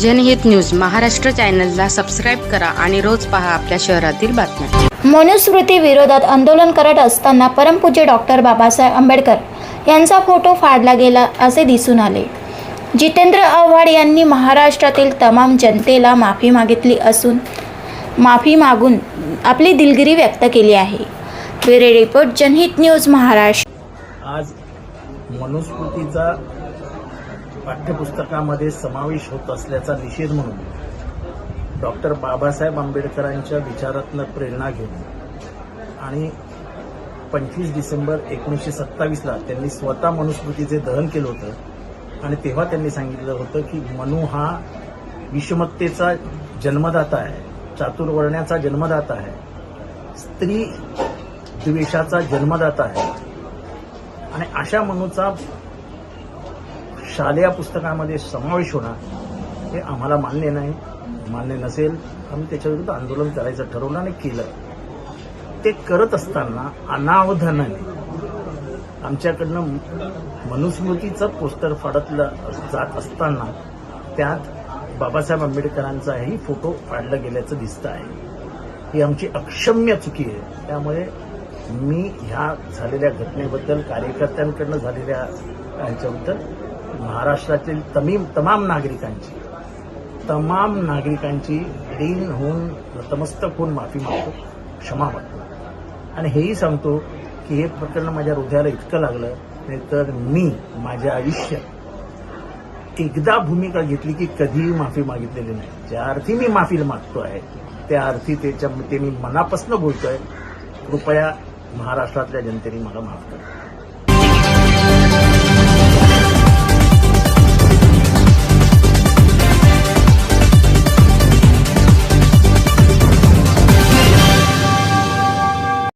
जनहित न्यूज महाराष्ट्र चॅनलला सबस्क्राईब करा आणि रोज पहा आपल्या शहरातील बातम्या. मनुस्मृती विरोधात आंदोलन करत असताना परमपूज्य डॉक्टर बाबासाहेब आंबेडकर यांचा फोटो फाडला गेला असे दिसून आले. जितेंद्र आव्हाड यांनी महाराष्ट्रातील तमाम जनतेला माफी मागितली असून माफी मागून आपली दिलगिरी व्यक्त केली आहे. Bureau report Janhit news Maharashtra. आज मनुस्मृतीचा पाठ्यपुस्तकामध्ये समावेश होत असल्याचा निषेध म्हणून डॉक्टर बाबासाहेब आंबेडकरांच्या विचारातनं प्रेरणा घेऊन आणि पंचवीस डिसेंबर एकोणीसशे सत्तावीसला त्यांनी स्वतः मनुस्मृतीचे दहन केलं होतं. आणि तेव्हा त्यांनी सांगितलं होतं की मनू हा विषमतेचा जन्मदाता आहे चातुर्वर्ण्याचा जन्मदाता आहे स्त्री द्वेषाचा जन्मदाता आहे. आणि अशा मनूचा शालेय पुस्तकामध्ये समावेश होणार हे आम्हाला मान्य नाही. मान्य नसेल आम्ही त्याच्याविरुद्ध आंदोलन करायचं ठरवलं आणि केलं. ते करत असताना अनावधानाने आमच्याकडनं मनुस्मृतीचं पोस्टर फाडतलं जात असताना त्यात बाबासाहेब आंबेडकरांचाही फोटो फाडला गेल्याचं दिसतं आहे. ही आमची अक्षम्य चुकी आहे. त्यामुळे मी ह्या झालेल्या घटनेबद्दल कार्यकर्त्यांकडनं झालेल्या ह्याच्याबद्दल महाराष्ट्रातील तमीम तमाम नागरिकांची तमाम नागरिकांची ऋण होऊन नतमस्तक होऊन माफी मागतो क्षमा मागतो. आणि हेही सांगतो की हे प्रकरण माझ्या हृदयाला इतकं लागलं नाही तर मी माझ्या आयुष्यात एकदा भूमिका घेतली की कधीही माफी मागितलेली नाही. ज्या अर्थी मी माफी मागतो आहे त्या अर्थी त्याच्या ते मी मनापासून बोलतोय. कृपया महाराष्ट्रातल्या जनतेने मला माफ करा.